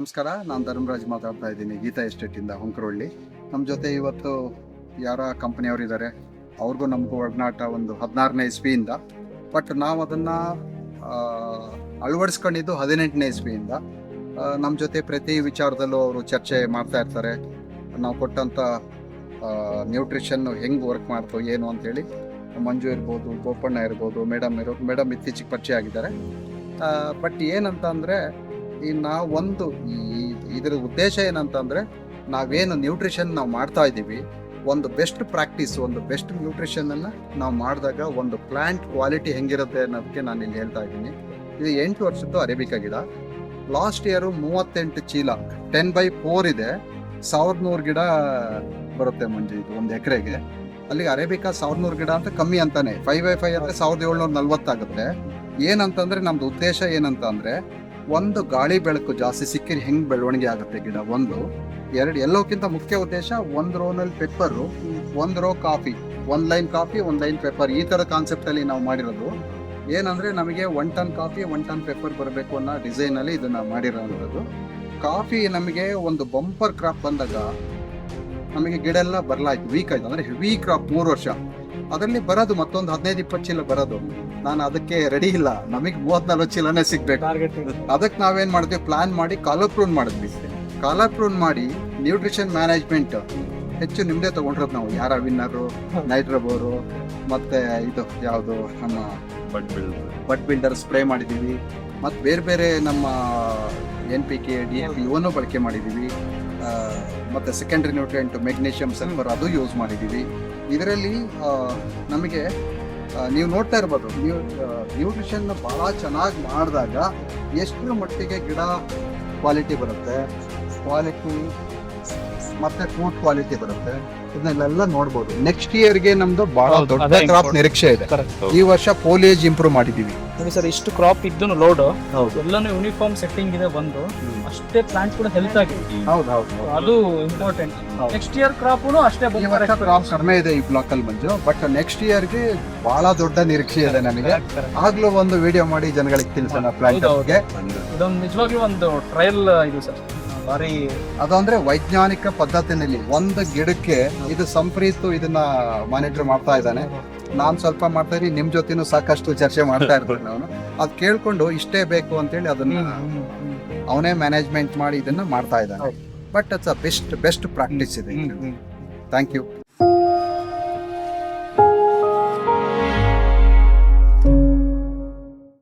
ನಮಸ್ಕಾರ, ನಾನು ಧರ್ಮರಾಜ್ ಮಾತಾಡ್ತಾ ಇದ್ದೀನಿ, ಗೀತಾ ಎಸ್ಟೇಟಿಂದ ಹೊಂಕರಳ್ಳಿ. ನಮ್ಮ ಜೊತೆ ಇವತ್ತು ಯಾರ ಕಂಪನಿಯವರು ಇದ್ದಾರೆ ಅವ್ರಿಗೂ ನಮಗೂ ಒಡನಾಟ ಒಂದು ಹದಿನಾರನೇ ಇಸ್ವಿಯಿಂದ. ಬಟ್ ನಾವು ಅದನ್ನು ಅಳವಡಿಸ್ಕೊಂಡಿದ್ದು ಹದಿನೆಂಟನೇ ಇಸ್ವಿಯಿಂದ. ನಮ್ಮ ಜೊತೆ ಪ್ರತಿ ವಿಚಾರದಲ್ಲೂ ಅವರು ಚರ್ಚೆ ಮಾಡ್ತಾ ಇರ್ತಾರೆ. ನಾವು ಕೊಟ್ಟಂಥ ನ್ಯೂಟ್ರಿಷನ್ ಹೆಂಗೆ ವರ್ಕ್ ಮಾಡ್ತು ಏನು ಅಂತೇಳಿ. ಮಂಜು ಇರ್ಬೋದು, ಗೋಪಣ್ಣ ಇರ್ಬೋದು, ಮೇಡಮ್ ಇರೋ, ಮೇಡಮ್ ಇತ್ತೀಚೆಗೆ ಪರಿಚಯ ಆಗಿದ್ದಾರೆ. ಬಟ್ ಏನಂತ ಅಂದರೆ ಈ ನಾವು ಒಂದು ಇದರ ಉದ್ದೇಶ ಏನಂತ ಅಂದ್ರೆ ನಾವೇನು ನ್ಯೂಟ್ರಿಷನ್ ನಾವು ಮಾಡ್ತಾ ಇದ್ದೀವಿ, ಒಂದು ಬೆಸ್ಟ್ ಪ್ರಾಕ್ಟೀಸ್ ಒಂದು ಬೆಸ್ಟ್ ನ್ಯೂಟ್ರಿಷನ್ ಅನ್ನ ನಾವು ಮಾಡಿದಾಗ ಒಂದು ಪ್ಲಾಂಟ್ ಕ್ವಾಲಿಟಿ ಹೆಂಗಿರುತ್ತೆ ಅನ್ನೋದಕ್ಕೆ ನಾನು ಇಲ್ಲಿ ಹೇಳ್ತಾ ಇದ್ದೀನಿ. ಇದು ಎಂಟು ವರ್ಷದ್ದು ಅರೇಬಿಕಾ ಗಿಡ. ಲಾಸ್ಟ್ ಇಯರು ಮೂವತ್ತೆಂಟು ಚೀಲ ಟೆನ್ ಬೈ ಫೋರ್ ಇದೆ. ಸಾವಿರದ ನೂರು ಗಿಡ ಬರುತ್ತೆ ಮಂಜು ಇದು ಒಂದು ಎಕರೆಗೆ. ಅಲ್ಲಿ ಅರೇಬಿಕಾ ಸಾವಿರದ ನೂರು ಗಿಡ ಅಂತ ಕಮ್ಮಿ ಅಂತಾನೆ. ಫೈವ್ ಬೈ ಫೈವ್ ಅಂದ್ರೆ ಸಾವಿರದ ಏಳ್ನೂರ ನಲ್ವತ್ತಾಗುತ್ತೆ ಏನಂತಂದ್ರೆ ನಮ್ದು ಉದ್ದೇಶ ಏನಂತ ಅಂದ್ರೆ ಒಂದು ಗಾಳಿ ಬೆಳಕು ಜಾಸ್ತಿ ಸಿಕ್ಕಿದ್ರೆ ಹೆಂಗ್ ಬೆಳವಣಿಗೆ ಆಗುತ್ತೆ ಗಿಡ? ಒಂದು, ಎರಡು, ಎಲ್ಲೋಕ್ಕಿಂತ ಮುಖ್ಯ ಉದ್ದೇಶ ಒಂದು ರೋನಲ್ಲಿ ಪೇಪರು ಒಂದು ರೋ ಕಾಫಿ ಒಂದ್ ಲೈನ್ ಕಾಫಿ ಒಂದ್ ಲೈನ್ ಪೇಪರ್ ಈ ತರ ಕಾನ್ಸೆಪ್ಟ್ ಅಲ್ಲಿ ನಾವು ಮಾಡಿರೋದು. ಏನಂದ್ರೆ ನಮಗೆ one ton coffee one ton paper ಬರಬೇಕು ಅನ್ನೋ ಡಿಸೈನ್ ಅಲ್ಲಿ ಇದನ್ನ ಮಾಡಿರೋದು ಕಾಫಿ ನಮಗೆ ಒಂದು ಬಂಪರ್ ಕ್ರಾಪ್ ಬಂದಾಗ ನಮಗೆ ಗಿಡ ಎಲ್ಲ ಬರಲಾಯ್ತು ವೀಕ್ ಆಯ್ತು. ಅಂದ್ರೆ ಹೆವಿ ಕ್ರಾಪ್ ಮೂರು ವರ್ಷ. ಅದರಲ್ಲಿ ಬರೋದು ಮತ್ತೊಂದು ಹದಿನೈದು ಇಪ್ಪತ್ತು ಚೀಲ ಬರೋದು. ನಾನು ಅದಕ್ಕೆ ರೆಡಿ ಇಲ್ಲ. ನಮಗೆ ಮೂವತ್ ನಲ್ವತ್ತು ಚೀಲನೇ ಸಿಗ್ಬೇಕು. ಅದಕ್ಕೆ ನಾವೇನ್ ಮಾಡಿದ್ವಿ? ಪ್ಲಾನ್ ಮಾಡಿ ಕಾಲರ್ ಪ್ರೂನ್ ಮಾಡಿದ್ವಿ. ಕಾಲರ್ ಪ್ರೂನ್ ಮಾಡಿ ನ್ಯೂಟ್ರಿಷನ್ ಮ್ಯಾನೇಜ್ಮೆಂಟ್ ಹೆಚ್ಚು ನಿಮ್ದೇ ತಗೊಂಡಿರೋದು ನಾವು. ಯಾರ ವಿನ್ನರು ನೈಟ್ರಬೋರು ಮತ್ತೆ ಇದು ಯಾವುದು? ನಮ್ಮ ಬಟ್ ಬಿಲ್ಡರ್ ಸ್ಪ್ರೇ ಮಾಡಿದ್ದೀವಿ ಮತ್ತು ಬೇರೆ ಬೇರೆ ನಮ್ಮ N P K D A P ಇವನ್ನೂ ಬಳಕೆ ಮಾಡಿದ್ದೀವಿ ಮತ್ತು ಸೆಕೆಂಡ್ರಿ ನ್ಯೂಟ್ರಿಯೆಂಟ್ ಮೆಗ್ನೀಷಿಯಂ ಸಲ್ಫರ್ ಅದು ಯೂಸ್ ಮಾಡಿದ್ದೀವಿ ಇದರಲ್ಲಿ ನಮಗೆ ನೀವು ನೋಡ್ತಾ ಇರ್ಬೋದು ನೀವು ನ್ಯೂಟ್ರಿಷನ್ ಭಾಳ ಚೆನ್ನಾಗಿ ಮಾಡಿದಾಗ ಎಷ್ಟರ ಮಟ್ಟಿಗೆ ಗಿಡ ಕ್ವಾಲಿಟಿ ಬರುತ್ತೆ ಕ್ವಾಲಿಟಿ ಮತ್ತೆ ಫ್ರೂಟ್ ಕ್ವಾಲಿಟಿ ಬರುತ್ತೆ ಇದನ್ನೆಲ್ಲ ನೋಡ್ಬೋದು. ನೆಕ್ಸ್ಟ್ ಇಯರ್ಗೆ ನಮ್ದು ಬಹಳ ದೊಡ್ಡ ಕ್ರಾಪ್. ನಿರೀಕ್ಷೆ ಇದೆ. ಈ ವರ್ಷ ಪೋಲಿಯೇಜ್ ಇಂಪ್ರೂವ್ ಮಾಡಿದ್ದೀವಿ. ನೋಡಿ ಸರ್ ಇಷ್ಟು ಕ್ರಾಪ್ ಇದ್ದು ಲೋಡ್ ಹೌದು. ಎಲ್ಲಾನು ಯೂನಿಫಾರ್ಮ್ ಸೆಟ್ಟಿಂಗ್ ಇದೆ ಬಂದು ಅಷ್ಟೇ ಪ್ಲಾಂಟ್ ಕೂಡ ಹೆಲ್ತ್ ಆಗಿದೆ ಹೌದು ಹೌದು ಅದು ಇಂಪಾರ್ಟೆಂಟ್ ನೆಕ್ಸ್ಟ್ ಇಯರ್ ಕ್ರಾಪ್ ಅಷ್ಟೇ ಕ್ರಾಪ್ ಕಡಿಮೆ ಇದೆ ಈ ಬ್ಲಾಕ್ ಅಲ್ಲಿ ಮಂಜು ಬಟ್ ನೆಕ್ಸ್ಟ್ ಇಯರ್ಗೆ ಬಹಳ ದೊಡ್ಡ ನಿರೀಕ್ಷೆ ಇದೆ ನನಗೆ ಆಗ್ಲೂ ಒಂದು ವಿಡಿಯೋ ಮಾಡಿ ಜನಗಳಿಗೆ ತಿಳಿಸೋಣ ಪ್ಲಾಂಟ್ ಇದೊಂದು ನಿಜವಾಗ್ಲೂ ಒಂದು ಟ್ರಯಲ್ ಇದು ಸರ್. ಭಾರಿ ಅದಂದ್ರೆ ವೈಜ್ಞಾನಿಕ ಪದ್ಧತಿನಲ್ಲಿ ಒಂದು ಗಿಡಕ್ಕೆ ಇದು ಸಂಪ್ರೀತು ಇದನ್ನ ಮಾನಿಟರ್ ಮಾಡ್ತಾ ಇದ್ದಾನೆ. ನಾನ್ ಸ್ವಲ್ಪ ಮಾಡ್ತಾ ಇದೀನಿ ನಿಮ್ ಜೊತೆನೂ ಸಾಕಷ್ಟು ಚರ್ಚೆ ಮಾಡ್ತಾ ಇರ್ತೀನಿ ಅವನು ಅದ್ ಕೇಳ್ಕೊಂಡು ಇಷ್ಟೇ ಬೇಕು ಅಂತೇಳಿ ಅದನ್ನ ಅವನೇ ಮ್ಯಾನೇಜ್ಮೆಂಟ್ ಮಾಡಿ ಇದನ್ನ ಮಾಡ್ತಾ ಇದ್ದಾನೆ. But it's a best best practice ಇದೆ. Thank you